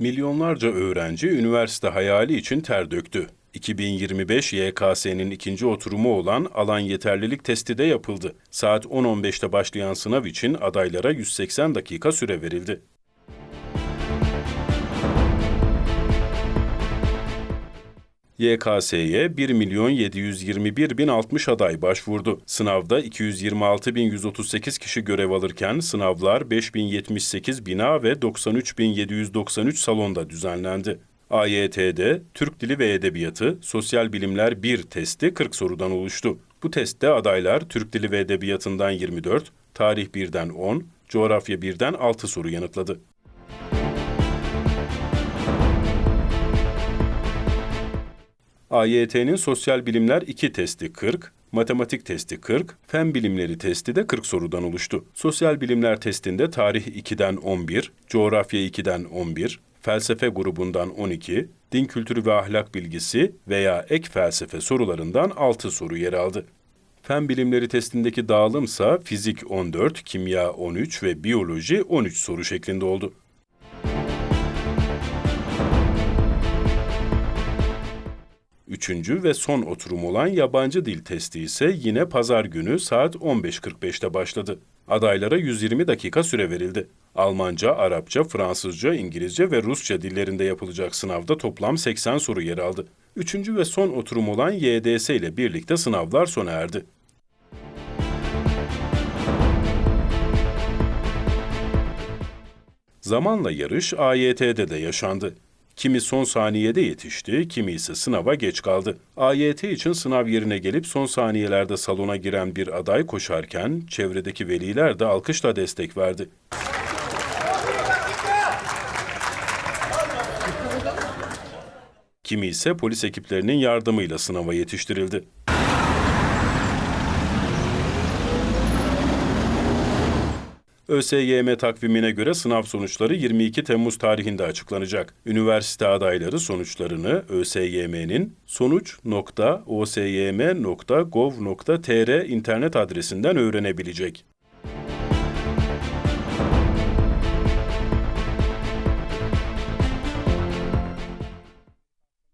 Milyonlarca öğrenci üniversite hayali için ter döktü. 2025 YKS'nin ikinci oturumu olan alan yeterlilik testi de yapıldı. Saat 10.15'te başlayan sınav için adaylara 180 dakika süre verildi. YKS'ye 1 milyon 721 bin 60 aday başvurdu. Sınavda 226 bin 138 kişi görev alırken sınavlar 5078 bina ve 93 bin 793 salonda düzenlendi. AYT'de Türk Dili ve Edebiyatı Sosyal Bilimler 1 testi 40 sorudan oluştu. Bu testte adaylar Türk Dili ve Edebiyatı'ndan 24, Tarih 1'den 10, Coğrafya 1'den 6 soru yanıtladı. AYT'nin Sosyal Bilimler 2 testi 40, Matematik testi 40, Fen Bilimleri testi de 40 sorudan oluştu. Sosyal Bilimler testinde Tarih 2'den 11, Coğrafya 2'den 11, Felsefe grubundan 12, Din Kültürü ve Ahlak Bilgisi veya Ek Felsefe sorularından 6 soru yer aldı. Fen bilimleri testindeki dağılımsa fizik 14, kimya 13 ve biyoloji 13 soru şeklinde oldu. Üçüncü ve son oturum olan yabancı dil testi ise yine pazar günü saat 15.45'te başladı. Adaylara 120 dakika süre verildi. Almanca, Arapça, Fransızca, İngilizce ve Rusça dillerinde yapılacak sınavda toplam 80 soru yer aldı. Üçüncü ve son oturum olan YDS ile birlikte sınavlar sona erdi. Zamanla yarış AYT'de de yaşandı. Kimi son saniyede yetişti, kimi ise sınava geç kaldı. AYT için sınav yerine gelip son saniyelerde salona giren bir aday koşarken çevredeki veliler de alkışla destek verdi. Kimi ise polis ekiplerinin yardımıyla sınava yetiştirildi. ÖSYM takvimine göre sınav sonuçları 22 Temmuz tarihinde açıklanacak. Üniversite adayları sonuçlarını ÖSYM'nin sonuç.osym.gov.tr internet adresinden öğrenebilecek.